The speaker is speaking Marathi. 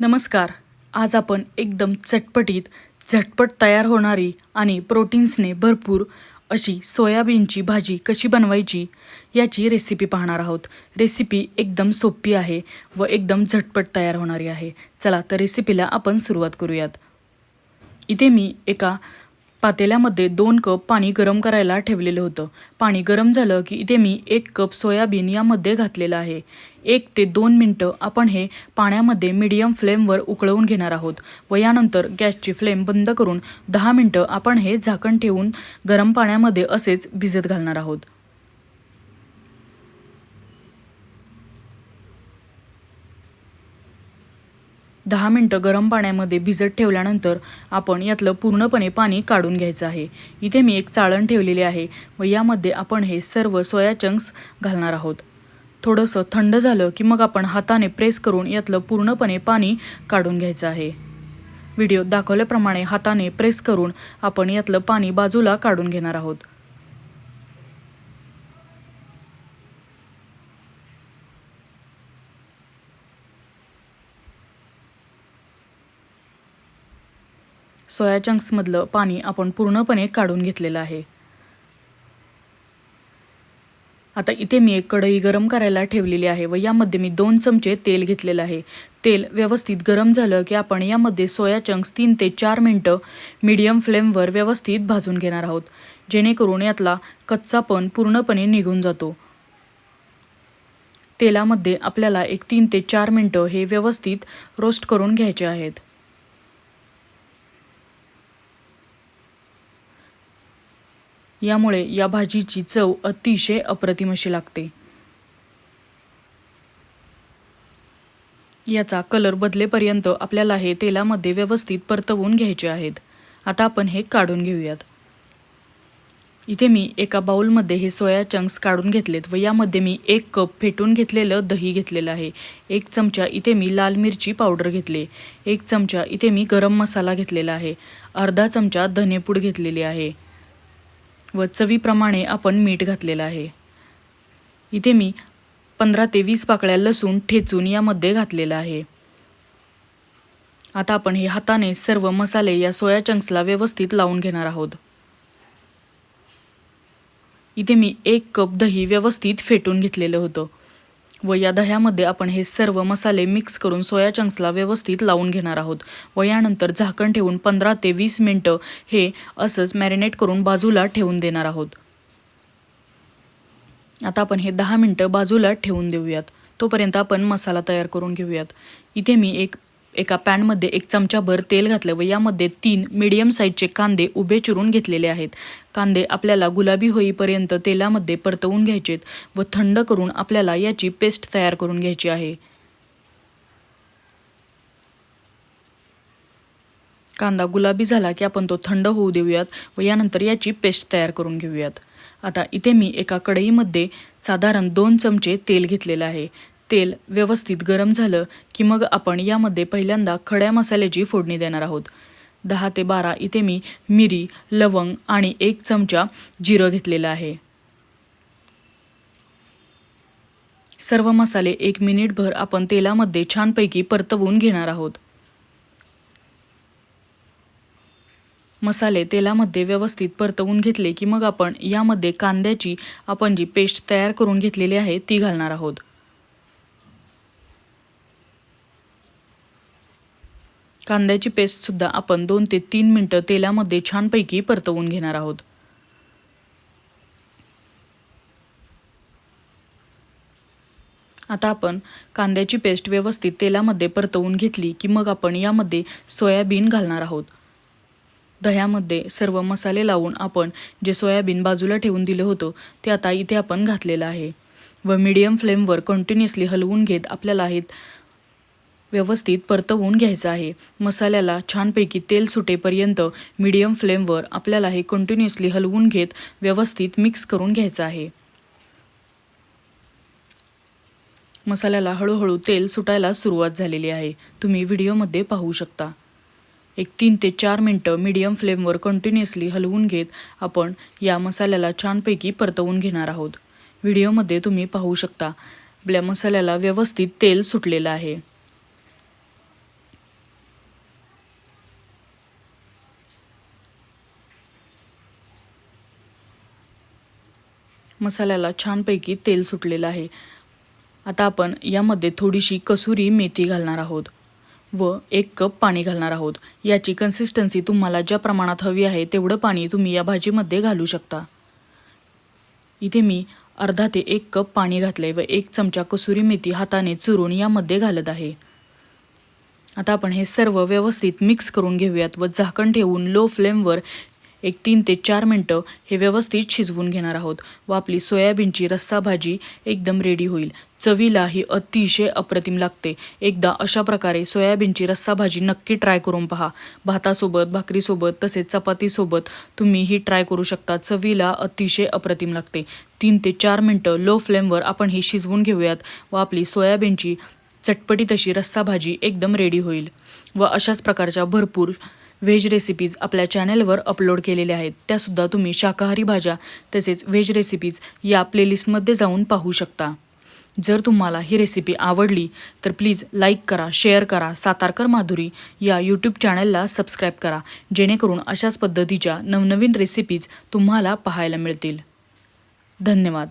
नमस्कार. आज आपण एकदम चटपटीत झटपट तयार होणारी आणि प्रोटीन्सने भरपूर अशी सोयाबीनची भाजी कशी बनवायची याची रेसिपी पाहणार आहोत. रेसिपी एकदम सोपी आहे व एकदम झटपट तयार होणारी आहे. चला तर रेसिपीला आपण सुरुवात करूयात. इथे मी एका पातेल्यामध्ये दोन कप पाणी गरम करायला ठेवलेलं होतं. पाणी गरम झालं की इथे मी एक कप सोयाबीन यामध्ये घातलेलं आहे. एक ते दोन मिनटं आपण हे पाण्यामध्ये मीडियम फ्लेमवर उकळवून घेणार आहोत व यानंतर गॅसची फ्लेम बंद करून दहा मिनटं आपण हे झाकण ठेवून गरम पाण्यामध्ये असेच भिजत घालणार आहोत. दहा मिनटं गरम पाण्यामध्ये भिजत ठेवल्यानंतर आपण यातलं पूर्णपणे पाणी काढून घ्यायचं आहे. इथे मी एक चाळण ठेवलेली आहे व यामध्ये आपण हे सर्व सोया चंक्स घालणार आहोत. थोडंसं थंड झालं की मग आपण हाताने प्रेस करून यातलं पूर्णपणे पाणी काढून घ्यायचं आहे. व्हिडिओ दाखवल्याप्रमाणे हाताने प्रेस करून आपण यातलं पाणी बाजूला काढून घेणार आहोत. सोया चंक्समधलं पाणी आपण पूर्णपणे काढून घेतलेलं आहे. आता इथे मी एक कढई गरम करायला ठेवलेली आहे व यामध्ये मी दोन चमचे तेल घेतलेलं आहे. तेल व्यवस्थित गरम झालं की आपण यामध्ये सोया चंक्स तीन ते चार मिनटं मीडियम फ्लेमवर व्यवस्थित भाजून घेणार आहोत. जेणेकरून यातला कच्चापण पूर्णपणे निघून जातो. तेलामध्ये आपल्याला एक तीन ते चार मिनटं हे व्यवस्थित रोस्ट करून घ्यायचे आहेत. यामुळे या भाजीची चव अतिशय अप्रतिम अशी लागते. याचा कलर बदलेपर्यंत आपल्याला हे तेलामध्ये व्यवस्थित परतवून घ्यायचे आहेत. आता आपण हे काढून घेऊयात. इथे मी एका बाउलमध्ये हे सोया चंक्स काढून घेतलेत व यामध्ये मी एक कप फेटून घेतलेलं दही घेतलेलं आहे. एक चमचा इथे मी लाल मिरची पावडर घेतले. एक चमचा इथे मी गरम मसाला घेतलेला आहे. अर्धा चमचा धनेपूड घेतलेली आहे. व चवीप्रमाणे आपण मीठ घातलेलं आहे. इथे मी पंधरा ते वीस पाकळ्या लसूण ठेचून यामध्ये घातलेलं आहे. आता आपण हे हाताने सर्व मसाले या सोया चंक्सला व्यवस्थित लावून घेणार आहोत. इथे मी एक कप दही व्यवस्थित फेटून घेतलेलं होतं. व या दह्यामध्ये आपण हे सर्व मसाले मिक्स करून सोया चंक्सला व्यवस्थित लावून घेणार आहोत. व यानंतर झाकण ठेवून पंधरा ते वीस मिनटं हे असंच मॅरिनेट करून बाजूला ठेवून देणार आहोत. आता आपण हे दहा मिनटं बाजूला ठेवून देऊयात. तोपर्यंत आपण मसाला तयार करून घेऊयात. इथे मी एक एका पॅनमध्ये एक चमचाभर तेल घातलं व यामध्ये तीन मीडियम साईजचे कांदे उभे चिरून घेतलेले आहेत. कांदे आपल्याला गुलाबी होईपर्यंत तेलामध्ये परतवून घ्यायचेत व थंड करून आपल्याला याची पेस्ट तयार करून घ्यायची आहे. कांदा गुलाबी झाला की आपण तो थंड होऊ देऊयात व यानंतर याची पेस्ट तयार करून घेऊयात. आता इथे मी एका कढईमध्ये साधारण दोन चमचे तेल घेतलेलं आहे. तेल व्यवस्थित गरम झालं की मग आपण यामध्ये पहिल्यांदा खड्या मसाल्याची फोडणी देणार आहोत. दहा ते बारा इथे मी मिरी लवंग आणि एक चमचा जिरं घेतलेलं आहे. सर्व मसाले एक मिनिटभर आपण तेलामध्ये छानपैकी परतवून घेणार आहोत. मसाले तेलामध्ये व्यवस्थित परतवून घेतले की मग आपण यामध्ये कांद्याची आपण जी पेस्ट तयार करून घेतलेली आहे ती घालणार आहोत. कांद्याची पेस्टसुद्धा आपण दोन ते तीन मिनटं तेलामध्ये छानपैकी परतवून घेणार आहोत. आता आपण कांद्याची पेस्ट व्यवस्थित तेलामध्ये परतवून घेतली की मग आपण यामध्ये सोयाबीन घालणार आहोत. दह्यामध्ये सर्व मसाले लावून आपण जे सोयाबीन बाजूला ठेवून दिलं होतं ते आता इथे आपण घातलेलं आहे. व मीडियम फ्लेमवर कंटिन्युअसली हलवून घेत आपल्याला हे व्यवस्थित परतवून घ्यायचं आहे. मसाल्याला छानपैकी तेल सुटेपर्यंत मीडियम फ्लेमवर आपल्याला हे कंटिन्युअसली हलवून घेत व्यवस्थित मिक्स करून घ्यायचं आहे. मसाल्याला हळूहळू तेल सुटायला सुरुवात झालेली आहे. तुम्ही व्हिडिओमध्ये पाहू शकता. एक तीन ते चार मिनटं मीडियम फ्लेमवर कंटिन्युअसली हलवून घेत आपण या मसाल्याला छानपैकी परतवून घेणार आहोत. व्हिडिओमध्ये तुम्ही पाहू शकता. आपल्या मसाल्याला व्यवस्थित तेल सुटलेलं आहे. मसाल्याला छानपैकी तेल सुटलेलं आहे. आता आपण यामध्ये थोडीशी कसुरी मेथी घालणार आहोत व एक कप पाणी घालणार आहोत. याची कन्सिस्टन्सी तुम्हाला ज्या प्रमाणात हवी आहे तेवढं पाणी तुम्ही या भाजीमध्ये घालू शकता. इथे मी अर्धा ते एक कप पाणी घातले व एक चमचा कसुरी मेथी हाताने चुरून यामध्ये घालत आहे. आता आपण हे सर्व व्यवस्थित मिक्स करून घेऊयात व झाकण ठेवून लो फ्लेमवर एक तीन ते चार मिनटं हे व्यवस्थित शिजवून घेणार आहोत व आपली सोयाबीनची रस्सा भाजी एकदम रेडी होईल. चवीला ही अतिशय अप्रतिम लागते. एकदा अशा प्रकारे सोयाबीनची रस्सा भाजी नक्की ट्राय करून पहा. भातासोबत भाकरीसोबत तसेच चपातीसोबत तुम्ही ही ट्राय करू शकता. चवीला अतिशय अप्रतिम लागते. तीन ते चार मिनटं लो फ्लेमवर आपण ही शिजवून घेऊयात व आपली सोयाबीनची चटपटी तशी रस्सा भाजी एकदम रेडी होईल. व अशाच प्रकारच्या भरपूर व्हेज रेसिपीज आपल्या चॅनेलवर अपलोड केलेल्या आहेत. त्यासुद्धा तुम्ही शाकाहारी भाज्या तसेच व्हेज रेसिपीज या प्लेलिस्टमध्ये जाऊन पाहू शकता. जर तुम्हाला ही रेसिपी आवडली तर प्लीज लाईक करा शेअर करा सातारकर माधुरी या यूट्यूब चॅनलला सबस्क्राईब करा. जेणेकरून अशाच पद्धतीच्या नवनवीन रेसिपीज तुम्हाला पाहायला मिळतील. धन्यवाद.